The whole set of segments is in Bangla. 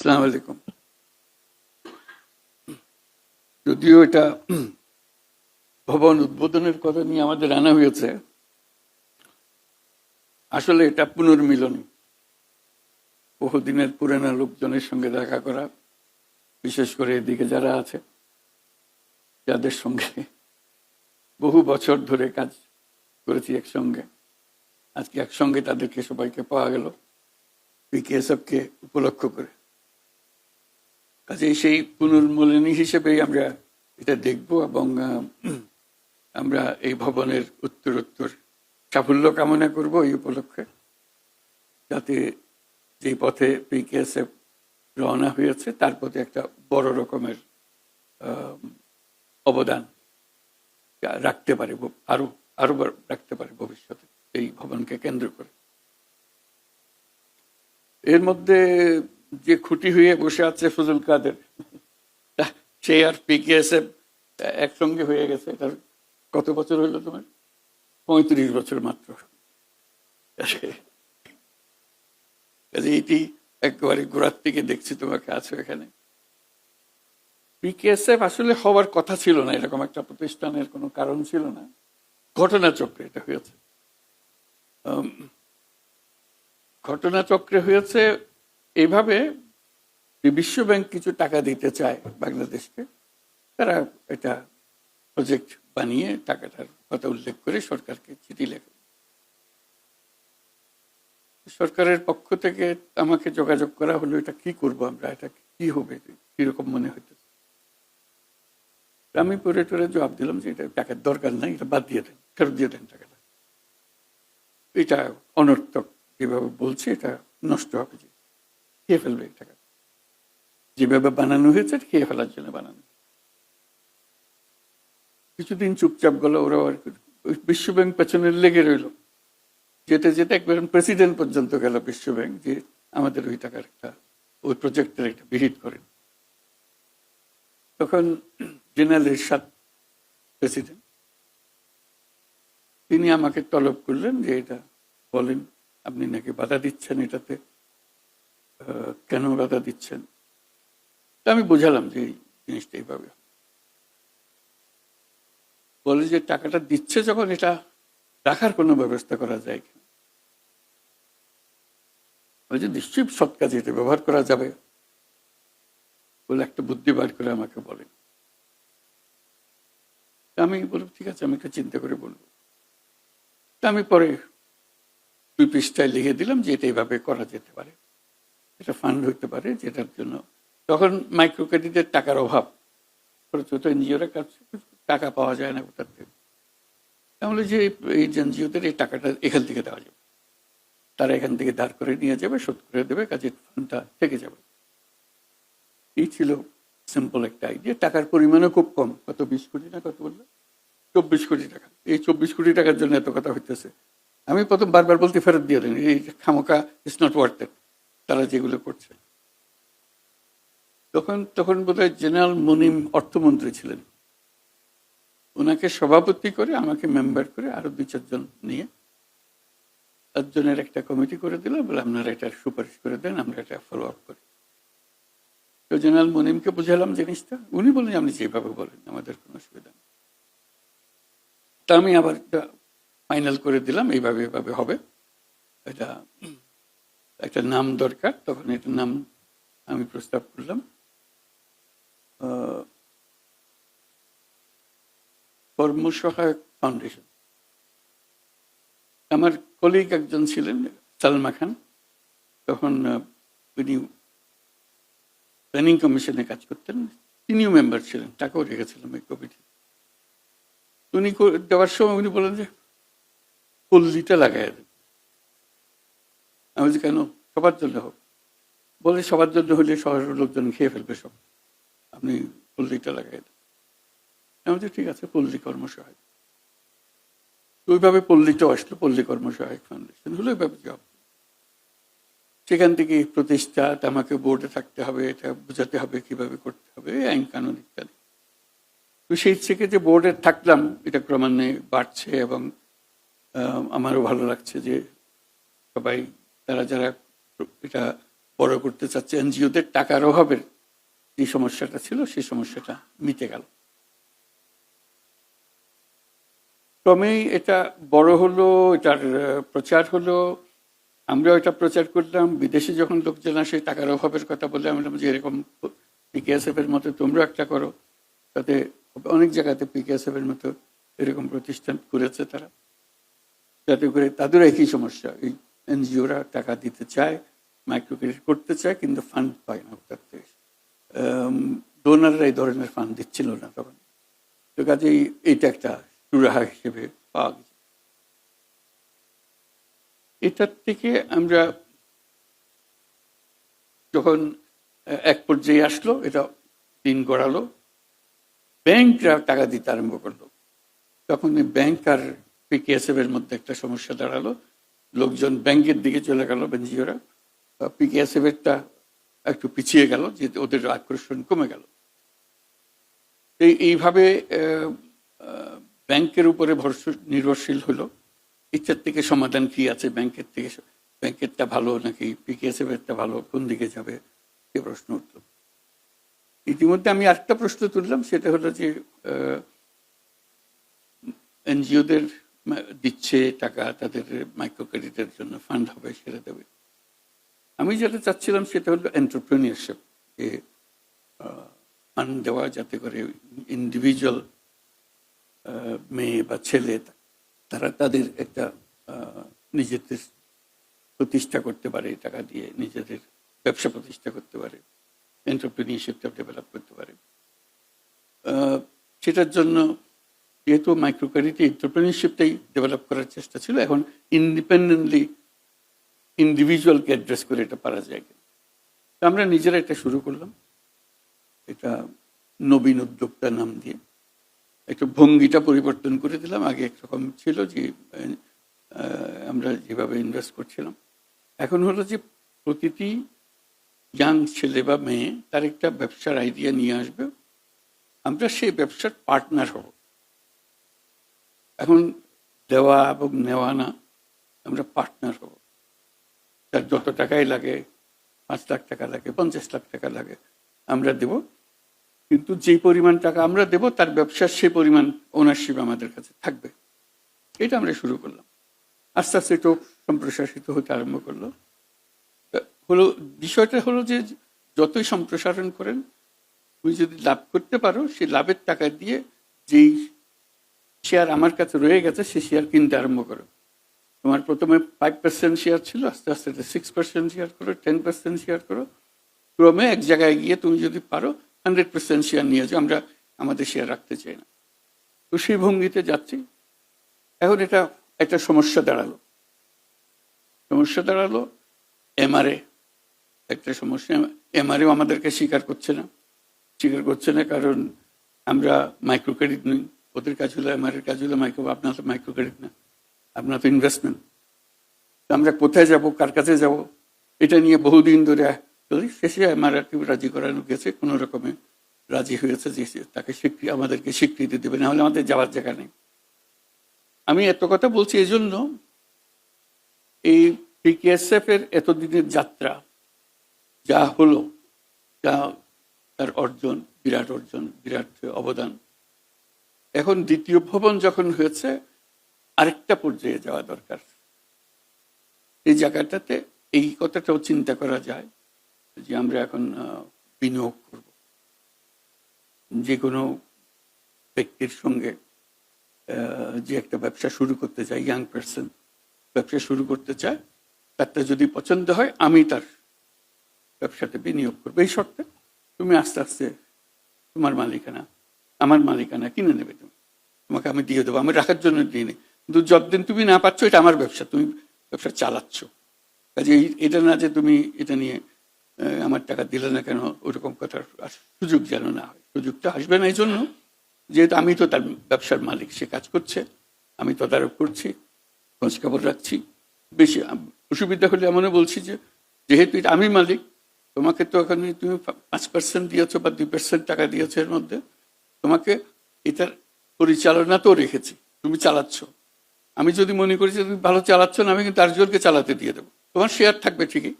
আসসালামু আলাইকুম। যদিও এটা ভবন উদ্বোধনের কথা নিয়ে আমাদের আনা হয়েছে, আসলে এটা পুনর্মিলন। বহুদিনের পুরানা লোকজনের সঙ্গে দেখা করা, বিশেষ করে এদিকে যারা আছে, যাদের সঙ্গে বহু বছর ধরে কাজ করেছি একসঙ্গে, আজকে একসঙ্গে তাদেরকে সবাইকে পাওয়া গেল, বিকেএসএফকে উপলক্ষ করে। কাজেই সেই পুনর্মূলনী হিসেবেই আমরা এটা দেখব এবং আমরা এই ভবনের উত্তরোত্তর সাফল্য কামনা করব এই উপলক্ষে, যাতে যেই পথে পিকেএসএফ রওনা হয়েছে, তার প্রতি একটা বড় রকমের অবদান রাখতে পারে, আরও আরও রাখতে পারে ভবিষ্যতে এই ভবনকে কেন্দ্র করে। এর মধ্যে যে খুঁটি হয়ে বসে আছে ফজল কাদের, সে আর পিকেএসএফ একসঙ্গে হয়ে গেছে। এটার কত বছর হইল তোমার? পঁয়ত্রিশ বছর মাত্র। এটি একেবারে গোড়ার থেকে দেখছি তোমাকে আছো এখানে। পিকেএসএফ আসলে হওয়ার কথা ছিল না, এরকম একটা প্রতিষ্ঠানের কোনো কারণ ছিল না। ঘটনাচক্রে এটা হয়েছে। ঘটনাচক্রে হয়েছে এইভাবে বিশ্বব্যাংক কিছু টাকা দিতে চায় বাংলাদেশকে, তারা এটা প্রজেক্ট বানিয়ে টাকাটার কথা উল্লেখ করে সরকারকে চিঠি লেখে। সরকারের পক্ষ থেকে আমাকে যোগাযোগ করা হলো, এটা কি করব আমরা, এটা কি হবে, কীরকম মনে হইতেছে? আমি পরে টরে জবাব দিলাম যে এটা টাকার দরকার নাই, এটা বাদ দিয়ে দেন, ফেরত দিয়ে দেন টাকাটা। এটা অনর্থক যেভাবে বলছে, এটা নষ্ট হবে খেয়ে ফেলবে যেভাবে বানানো হয়েছে, খেয়ে ফেলার জন্য বানানো। কিছুদিন চুপচাপ গেল, ওরা আর বিশ্বব্যাংক পেছনে লেগে রইল। যেতে যেতে একবার প্রেসিডেন্ট পর্যন্ত গেল বিশ্বব্যাংক, যে আমাদের ওই টাকার একটা, ওই প্রজেক্টের একটা বিহিত করেন। তখন জেনারেল এরশাদ, প্রেসিডেন্ট, তিনি আমাকে তলব করলেন যে এটা বলেন, আপনি নাকি বাধা দিচ্ছেন এটাতে। কেন বাধা দিচ্ছেন? আমি বোঝালাম যে এই জিনিসটা এইভাবে। বলে যে টাকাটা দিচ্ছে যখন এটা রাখার কোনো ব্যবস্থা করা যায় কিনা? বলে যে নিশ্চয়ই সৎ কাজে এটা ব্যবহার করা যাবে। বলে একটা বুদ্ধি বার করে আমাকে বলেন আমি বললাম, ঠিক আছে, আমি একটা চিন্তা করে বলব। তা আমি পরে দুই পৃষ্ঠায় লিখে দিলাম যে এটা এইভাবে করা যেতে পারে। এটা ফান্ড হইতে পারে যেটার জন্য। তখন মাইক্রো ক্রেডিটের টাকার অভাব। ছোট এনজিওরা কাছে টাকা পাওয়া যায় না কোথার থেকে। তাহলে যে এই এনজিওদের এই টাকাটা এখান থেকে দেওয়া যাবে। তারা এখান থেকে ধার করে নিয়ে যাবে, শোধ করে দেবে কাজের ফান্ডটা থেকে যাবে। এই ছিল সিম্পল একটা আইডিয়া টাকার পরিমাণও খুব কম। কত বিশ কোটি না কত বলল চব্বিশ কোটি টাকা। এই চব্বিশ কোটি টাকার জন্য এত কথা হইতেছে। আমি প্রথম বারবার বলতে ফেরত দিয়ে দেন। এই খামোকা ইস নট ওয়ার্থ তারা যেগুলো করছে। তখন তখন বোধহয় জেনারেল মুনিম অর্থমন্ত্রী ছিলেন। ওনাকে সভাপতি করে, আমাকে মেম্বার করে আরও দুই চারজন নিয়ে চারজনের একটা কমিটি করে দিল, বলে আপনারা এটা সুপারিশ করে দেন, আমরা এটা ফলো আপ করি। তো জেনারেল মুনিমকে বুঝালাম জিনিসটা। উনি বলেন আপনি যেভাবে বলেন, আমাদের কোনো অসুবিধা নেই। তা আমি আবার ফাইনাল করে দিলাম, এইভাবে এভাবে হবে। এটা একটা নাম দরকার, তখন এটার নাম আমি প্রস্তাব করলাম। কর্মসহায়ক ফাউন্ডেশন। আমার কলিগ একজন ছিলেন, সালমা খান। তখন উনি প্ল্যানিং কমিশনে কাজ করতেন। তিনিও মেম্বার ছিলেন, তাকেও রেখেছিলাম এই কমিটি উনি দেওয়ার সময় উনি বলেন যে পল্লীটা লাগাই আমি বলছি, কেন? সবার জন্য হোক। বলে সবার জন্য হলে শহরের লোকজন খেয়ে ফেলবে সব। আপনি পল্লীটা লাগাই দেন। আমি বলছি, ঠিক আছে পল্লী কর্মসহায়ক। ওইভাবে পল্লীটাও আসলো পল্লী কর্মসহায়ক ফাউন্ডেশন। হলো ওইভাবে জব সেখান থেকে প্রতিষ্ঠা আমাকে বোর্ডে থাকতে হবে, এটা বোঝাতে হবে, কীভাবে করতে হবে আইন কানুন ইত্যাদি। তো সেই থেকে যে বোর্ডে থাকলাম, এটা ক্রমান্বয়ে বাড়ছে এবং আমারও ভালো লাগছে যে সবাই, তারা যারা এটা বড় করতে চাচ্ছে এনজিওদের টাকার অভাবের যে সমস্যাটা ছিল, সেই সমস্যাটা মিটে গেল। ক্রমেই এটা বড় হলো, এটার প্রচার হলো। আমরা এটা প্রচার করলাম। বিদেশে যখন লোকজন আসে, টাকার অভাবের কথা বলে আমরা যে, এরকম পিকেএসএফ এর মতো তোমরা একটা করো। তাতে অনেক জায়গাতে পিকেএসএফ এর মতো এরকম প্রতিষ্ঠান করেছে তারা। যাতে করে তাদের একই সমস্যা, এই এনজিওরা টাকা দিতে চায়। মাইক্রো ক্রেডিট করতে চায়, কিন্তু ফান্ড পায় না তার থেকে। ডোনাররা এই ধরনের ফান্ড দিচ্ছিল না তখন। তো কাজেই এইটা একটা সুরাহা হিসেবে পাওয়া গেছে। এটার থেকে আমরা যখন এক পর্যায়ে আসলো, এটা দিন গড়ালো, ব্যাংকরা টাকা দিতে আরম্ভ করল। তখন ব্যাংক আর পিকেএসএফ এর মধ্যে একটা সমস্যা দাঁড়াল। লোকজন ব্যাংকের দিকে চলে গেল বেঞ্জিওরা পিকেএসএফ এরটা একটু পিছিয়ে গেল, যে ওদের আকর্ষণ কমে গেল। এই, এইভাবে ব্যাংকের উপরে ভরসা নির্ভরশীল হলো। ইচ্ছার থেকে সমাধান কি আছে ব্যাংকের থেকে? ব্যাংকেরটা ভালো নাকি পিকেএসএফ এরটা ভালো? কোন দিকে যাবে? সে প্রশ্ন উঠল। ইতিমধ্যে আমি আরেকটা প্রশ্ন তুললাম, সেটা হলো যে এনজিওদের দিচ্ছে টাকা, তাদের মাইক্রো ক্রেডিটের জন্য ফান্ড হবে, সেটা দেবে। আমি যেটা চাচ্ছিলাম সেটা হলো এন্টারপ্রেনিয়ারশিপ যে ফান্ড দেওয়া যাতে করে ইন্ডিভিজুয়াল মেয়ে বা ছেলে তারা তাদের একটা নিজেদের প্রতিষ্ঠা করতে পারে, টাকা দিয়ে নিজেদের ব্যবসা প্রতিষ্ঠা করতে পারে এন্টারপ্রিনিয়রশিপটা ডেভেলপ করতে পারে। সেটার জন্য যেহেতু মাইক্রো ক্রেডিট এন্টারপ্রিনিয়রশিপটাই ডেভেলপ করার চেষ্টা ছিল, এখন ইন্ডিপেন্ডেন্টলি ইন্ডিভিজুয়ালকে অ্যাড্রেস করে এটা পারা যায়। আমরা নিজেরা এটা শুরু করলাম। এটা নবীন উদ্যোক্তা নাম দিয়ে। একটু ভঙ্গিটা পরিবর্তন করে দিলাম। আগে একরকম ছিল যে আমরা যেভাবে ইনভেস্ট করছিলাম। এখন হলো যে প্রতিটি ইয়াং ছেলে বা মেয়ে তার একটা ব্যবসার আইডিয়া নিয়ে আসবে। আমরা সেই ব্যবসার পার্টনার হব। এখন দেওয়া এবং নেওয়া না, আমরা পার্টনার হব। তার যত টাকাই লাগে, পাঁচ লাখ টাকা লাগে, পঞ্চাশ লাখ টাকা লাগে, আমরা দেব। কিন্তু যে পরিমাণ টাকা আমরা দেব, তার ব্যবসার সেই পরিমাণ ওনারশিপ আমাদের কাছে থাকবে। এটা আমরা শুরু করলাম। আস্তে আস্তে তো সম্প্রসারিত হতে আরম্ভ করল। হলো, বিষয়টা হলো যে যতই সম্প্রসারণ করেন, তুমি যদি লাভ করতে পারো, সেই লাভের টাকা দিয়ে যেই শেয়ার আমার কাছে রয়ে গেছে, সেই শেয়ার কিনতে আরম্ভ করো। তোমার প্রথমে ফাইভ পার্সেন্ট শেয়ার ছিল, আস্তে আস্তে সিক্স পার্সেন্ট শেয়ার করো টেন পার্সেন্ট শেয়ার করো। ক্রমে এক জায়গায় গিয়ে তুমি যদি পারো হান্ড্রেড পার্সেন্ট শেয়ার নিয়ে যাও, আমরা আমাদের শেয়ার রাখতে চাই না। তো সেই ভঙ্গিতে যাচ্ছি। এখন এটা, একটা সমস্যা দাঁড়াল। সমস্যা দাঁড়াল এমআরএ একটা সমস্যা এমআরএও আমাদেরকে স্বীকার করছে না। স্বীকার করছে না কারণ আমরা মাইক্রো ক্রেডিট নই। ওদের কাজ হলো এমআরএর কাজ হলো মাইক্রো আপনার মাইক্রো ক্রেডিট না। আপনার তো ইনভেস্টমেন্ট আমরা কোথায় যাব? কার কাছে যাব? এটা নিয়ে বহুদিন ধরে শেষে আমার রাজি করানো গেছে। কোনো রকমে রাজি হয়েছে যে তাকে স্বীকৃতি আমাদেরকে স্বীকৃতি দেবে। না হলে আমাদের যাওয়ার জায়গা নেই। আমি এত কথা বলছি এই জন্য এই পিকেএসএফ এর এতদিনের যাত্রা, যা হলো, যা তার অর্জন, বিরাট অর্জন, বিরাট অবদান। এখন দ্বিতীয় ভবন যখন হয়েছে আরেকটা পর্যায়ে যাওয়া দরকার। এই জায়গাটাতে এই কথাটাও চিন্তা করা যায় যে আমরা এখন বিনিয়োগ করব। যে কোনো ব্যক্তির সঙ্গে যে একটা ব্যবসা শুরু করতে চায় ইয়াং পার্সন ব্যবসা শুরু করতে চায়, তারটা যদি পছন্দ হয়, আমি তার ব্যবসাতে বিনিয়োগ করব। এই শর্তে তুমি আস্তে আস্তে তোমার মালিকানা, আমার মালিকানা কিনে নেবে তুমি। তোমাকে আমি দিয়ে দেবো, আমি রাখার জন্য দিয়ে নিই। কিন্তু যতদিন তুমি না পাচ্ছ এটা আমার ব্যবসা, তুমি ব্যবসা চালাচ্ছ। কাজে এটা না যে তুমি এটা নিয়ে আমার টাকা দিলে না কেন, ওরকম কথার সুযোগ যেন না হয়। সুযোগটা আসবে না এই জন্য যেহেতু আমি তো তার ব্যবসার মালিক, সে কাজ করছে, আমি তদারক করছি, খোঁজ খবর রাখছি। বেশি, অসুবিধা হলে এমনও বলছি যে, যেহেতু এটা আমি মালিক, তোমাকে তো ওখানে তুমি পাঁচ পার্সেন্ট দিয়েছ বা দুই পার্সেন্ট টাকা দিয়েছ এর মধ্যে, তোমাকে এটার পরিচালনা তো রেখেছি, তুমি চালাচ্ছ। আমি যদি মনে করি যে তুমি ভালো চালাচ্ছ না, আমি কিন্তু আরেকজনকে চালাতে দিয়ে দেবো। তোমার শেয়ার থাকবে ঠিকই,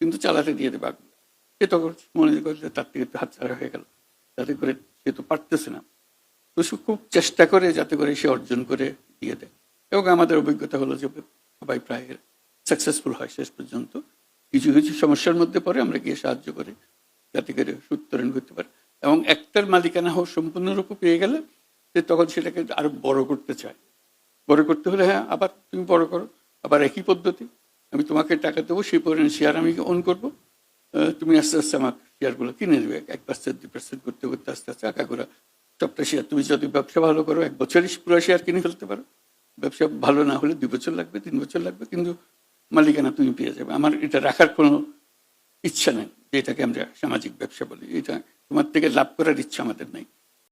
কিন্তু চালাতে দিয়ে দেবে আগুন সে তখন মনে করলে তার থেকে একটু হাতছাড়া হয়ে গেল। যাতে করে সে তো পারতেছে না। তো সে খুব চেষ্টা করে যাতে করে সে অর্জন করে দিয়ে দেয়। এবং আমাদের অভিজ্ঞতা হলো যে সবাই প্রায় সাকসেসফুল হয় শেষ পর্যন্ত। কিছু কিছু সমস্যার মধ্যে পরে আমরা গিয়ে সাহায্য করি, যাতে করে উত্তরণ করতে পারে। এবং একটার মালিকানা হোক সম্পূর্ণরূপে পেয়ে গেলে সে তখন সেটাকে আরও বড় করতে চায়। বড় করতে হলে হ্যাঁ আবার তুমি বড় করো। আবার একই পদ্ধতি, আমি তোমাকে টাকা দেবো, সেই পরিমাণ শেয়ার আমি অন করব। তুমি আস্তে আস্তে আমার শেয়ারগুলো কিনে দেবে এক পার্সেন্ট দুই পার্সেন্ট করতে করতে আস্তে আস্তে আঁকা করে সবটা শেয়ার তুমি যদি ব্যবসা ভালো করো, এক বছরই পুরো শেয়ার কিনে ফেলতে পারো। ব্যবসা ভালো না হলে দুই বছর লাগবে, তিন বছর লাগবে, কিন্তু মালিকানা তুমি পেয়ে যাবে। আমার এটা রাখার কোনো ইচ্ছা নেই যে এটাকে আমরা সামাজিক ব্যবসা বলি। এটা তোমার থেকে লাভ করার ইচ্ছা আমাদের নেই।